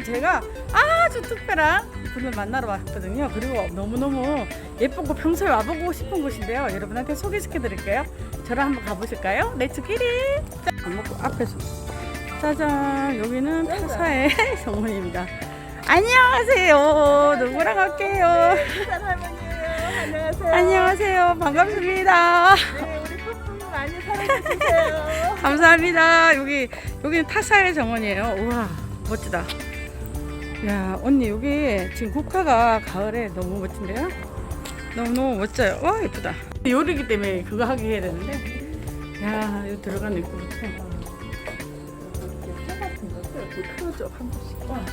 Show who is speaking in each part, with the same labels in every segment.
Speaker 1: 오늘은 제가 아주 특별한 분을 만나러 왔거든요. 그리고 너무너무 예쁘고 평소에 와보고 싶은 곳인데요. 여러분한테 소개시켜 드릴게요. 저랑 한번 가보실까요? 렛츠 기리! 먹고 앞에서. 짜잔! 여기는 타사의 정원입니다. 안녕하세요. 누구랑?
Speaker 2: 부산 할머니예요. 안녕하세요.
Speaker 1: 안녕하세요. 반갑습니다.
Speaker 2: 네, 우리 푸푸 많이 사랑해주세요.
Speaker 1: 감사합니다. 여기 여기는 타사의 정원이에요. 우와 멋지다. 야 언니 여기 지금 국화가 가을에 너무 멋진데요? 너무 너무 멋져요. 와 예쁘다. 요리기 때문에 그거 하기 해야 되는데. 야 여기 들어가는 입구부터. 풀어줘 한 번씩. 와.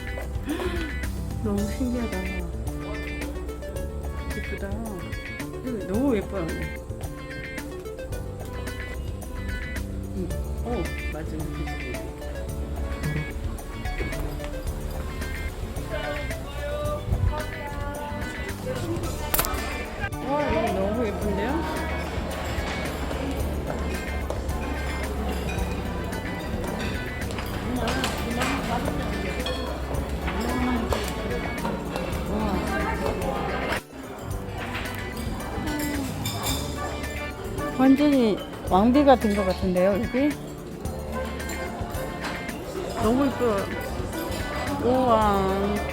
Speaker 1: 너무 신기하다. 예쁘다. 너무 예뻐요 언니. 응. 어 맞아. 완전히 왕비가 된것 같은데요, 여기? 너무 이뻐요. 우와.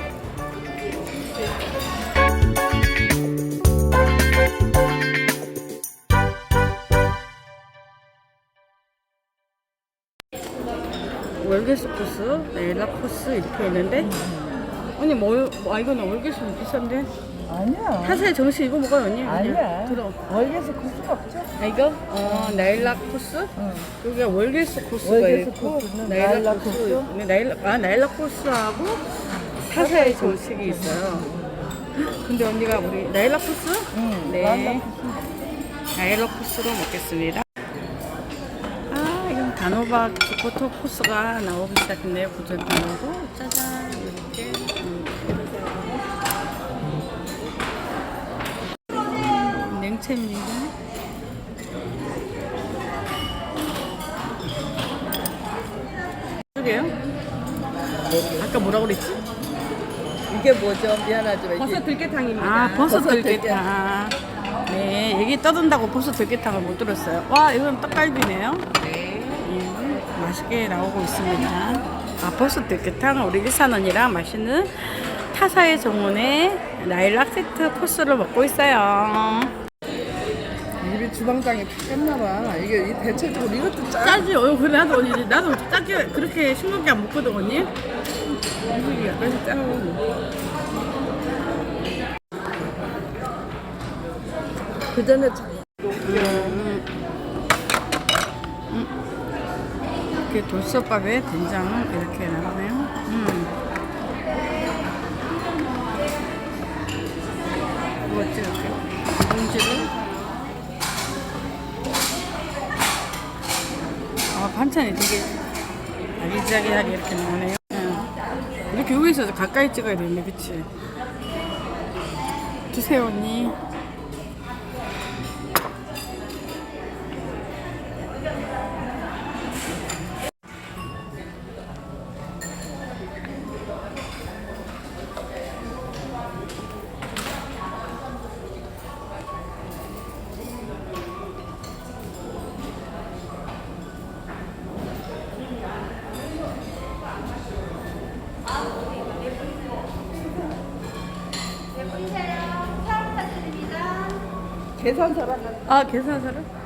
Speaker 1: 월계수 코스, 네일라 코스 이렇게 있는데 뭐, 뭐 아, 이거는 월계수는 비싼데
Speaker 2: 아니야.
Speaker 1: 타사의 정식 이거 먹어요 언니 그냥
Speaker 2: 아니야.
Speaker 1: 들어
Speaker 2: 갈 수가 없죠.
Speaker 1: 아 이거? 어 나일락 코스?
Speaker 2: 응.
Speaker 1: 여기가 월계수 코스가
Speaker 2: 월계수
Speaker 1: 있고
Speaker 2: 코스는
Speaker 1: 나일락 코스? 네, 나일락 아 나일락 코스하고 타사의 정식이 있어요. 근데 언니가 우리 나일락 코스?
Speaker 2: 응.
Speaker 1: 네. 나일락 코스로 먹겠습니다. 아 이건 단호박 기포토 코스가 나오기 시작했네요. 구절판으로 짜잔 이렇게. 냉채입니다. 그게요? 아까 뭐라고 그랬지?
Speaker 2: 이게 뭐죠? 미안하지만 이게
Speaker 1: 들깨탕입니다. 아, 버섯
Speaker 2: 버섯
Speaker 1: 들깨탕. 네, 얘기 떠든다고 버섯 들깨탕을 못 들었어요. 와, 이건 떡갈비네요.
Speaker 2: 네.
Speaker 1: 음, 맛있게 나오고 있습니다. 아, 버섯 들깨탕 우리 일산 언니랑 맛있는 타사의 정원의 나일락 세트 코스를 먹고 있어요.
Speaker 2: 주방장이 깼나봐. 이게 이 대체적으로 이것도 짜.
Speaker 1: 짜지? 어, 그래 나도 언니 나도 짜게 그렇게 싱겁게 안 먹거든 언니. 이게 약간 짜고.
Speaker 2: 그 전에 짜.
Speaker 1: 이렇게 돌솥밥에 된장은 이렇게 나오네요. 음. 뭐지 이렇게 봉지를 아 반찬이 되게 아기자기하게 이렇게 나오네요. 음. 이렇게 여기서 가까이 찍어야 되네, 그치? 드세요 언니.
Speaker 2: 계산서랑
Speaker 1: 아 계산서를?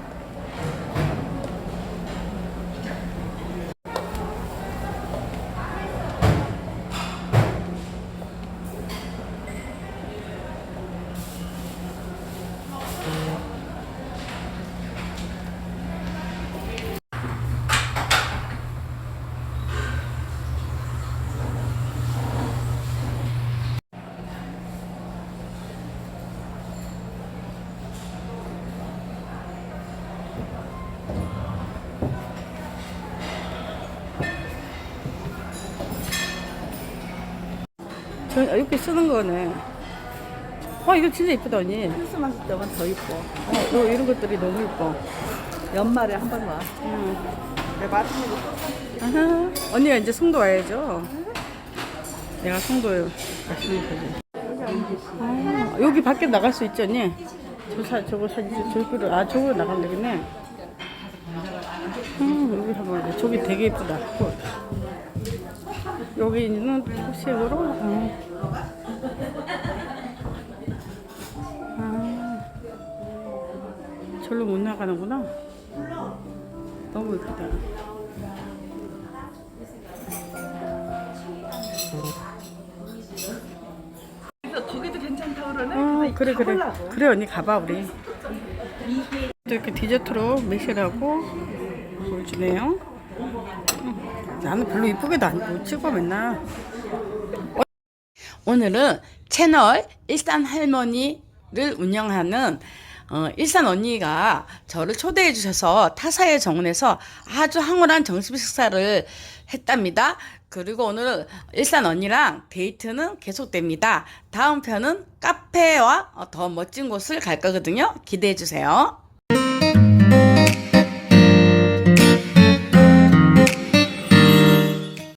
Speaker 1: 저 이렇게 쓰는 거네. 와 이거 진짜 이쁘다 언니.
Speaker 2: 크리스마스 때면 더 이뻐.
Speaker 1: 어, 너 이런 것들이 너무 이뻐.
Speaker 2: 연말에 한 번 와.
Speaker 1: 음.
Speaker 2: 내가 맛있는 거
Speaker 1: 아하, 언니가 이제 송도 와야죠. 내가 송도에 가시는 거지. 아, 여기 밖에 나갈 수 있지 언니? 저 사, 저거 사진 저기로 아 저기로 나가면 되겠네. 음, 여기 한번 보자. 저기 되게 예쁘다. 여기는 토색으로. 어. 못 나가는구나. 너무 예쁘다.
Speaker 2: 그래서 거기도 괜찮다 그러네.
Speaker 1: 어, 그래 그래 그래 언니 가봐 우리 또 이렇게 디저트로 매실하고 보여주네요 음, 나는 별로 이쁘게도 안못 찍어 맨날 오늘은 채널 일산 할머니를 운영하는 어, 일산 언니가 저를 초대해 주셔서 타사의 정원에서 아주 황홀한 정식 식사를 했답니다. 그리고 오늘 일산 언니랑 데이트는 계속됩니다. 다음 편은 카페와 더 멋진 곳을 갈 거거든요. 기대해 주세요.